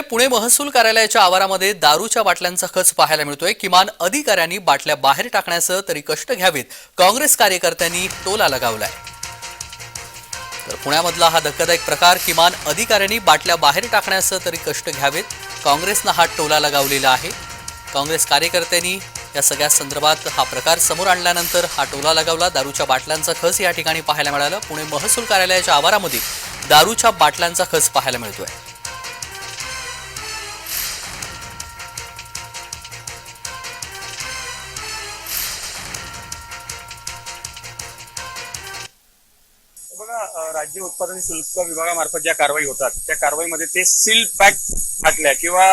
पुणे महसूल कार्यालयाच्या आवारामध्ये दारूच्या बाटल्यांचा खच पाहायला मिळतोय. किमान अधिकाऱ्यांनी बाटल्या बाहेर टाकण्याचं तरी कष्ट घ्यावेत. काँग्रेस कार्यकर्त्यांनी टोला लगावलाय. तर पुण्यामधला हा धक्कादायक प्रकार किमान अधिकाऱ्यांनी बाटल्या बाहेर टाकण्याचं तरी कष्ट घ्यावेत. काँग्रेसनं हा टोला लगावलेला आहे. काँग्रेस कार्यकर्त्यांनी या सगळ्या संदर्भात हा प्रकार समोर आणल्यानंतर हा टोला लगावला. दारूच्या बाटल्यांचा खच या ठिकाणी पाहायला मिळालं. पुणे महसूल कार्यालयाच्या आवारामध्ये दारूच्या बाटल्यांचा खच पाहायला मिळतोय. राज्य उत्पादन शुल्क विभागामार्फत ज्या कारवाई होतात त्या कारवाईमध्ये ते सील पॅक फाटल्या किंवा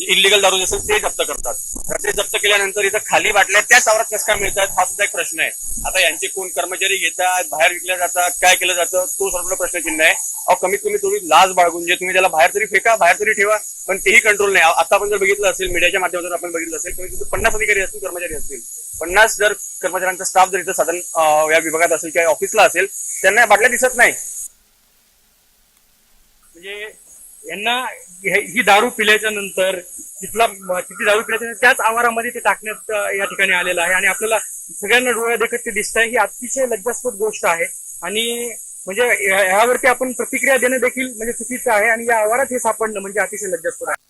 इलिगल दारू जसं ते जप्त करतात. ते जप्त केल्यानंतर इथं खाली बाटल्या त्या सावरात कसं काय मिळतात हा सुद्धा एक प्रश्न आहे. आता यांचे कोण कर्मचारी घेतात बाहेर विकल्या जातात काय केलं जातं तो सर्व प्रश्नचिन्ह आहे. अहो कमीत कमी तुम्ही लाज बाळगून जे तुम्ही त्याला बाहेर तरी फेका बाहेर तरी ठेवा पण तेही कंट्रोल नाही. आता आपण जर बघितलं असेल मीडियाच्या माध्यमातून आपण बघितलं असेल कमीत पन्नास अधिकारी असतील कर्मचारी असतील पन्नास जर कर्मचाऱ्यांचा स्टाफ जर इथं साधन या विभागात असेल किंवा ऑफिसला असेल त्यांना बाटल्या दिसत नाही. म्हणजे यांना ही दारू पिल्याच्या नंतर तिथला किती दारू पिल्याच्या त्याच आवारामध्ये ते टाकण्यात या ठिकाणी आलेलं आहे. आणि आपल्याला सगळ्यांना डोळ्या देखत ते दिसत आहे ही अतिशय लज्जास्पद गोष्ट आहे. आणि म्हणजे यावरती आपण प्रतिक्रिया देणं देखील म्हणजे चुकीचं आहे. आणि या आवारात हे सापडणं म्हणजे अतिशय लज्जास्पद आहे.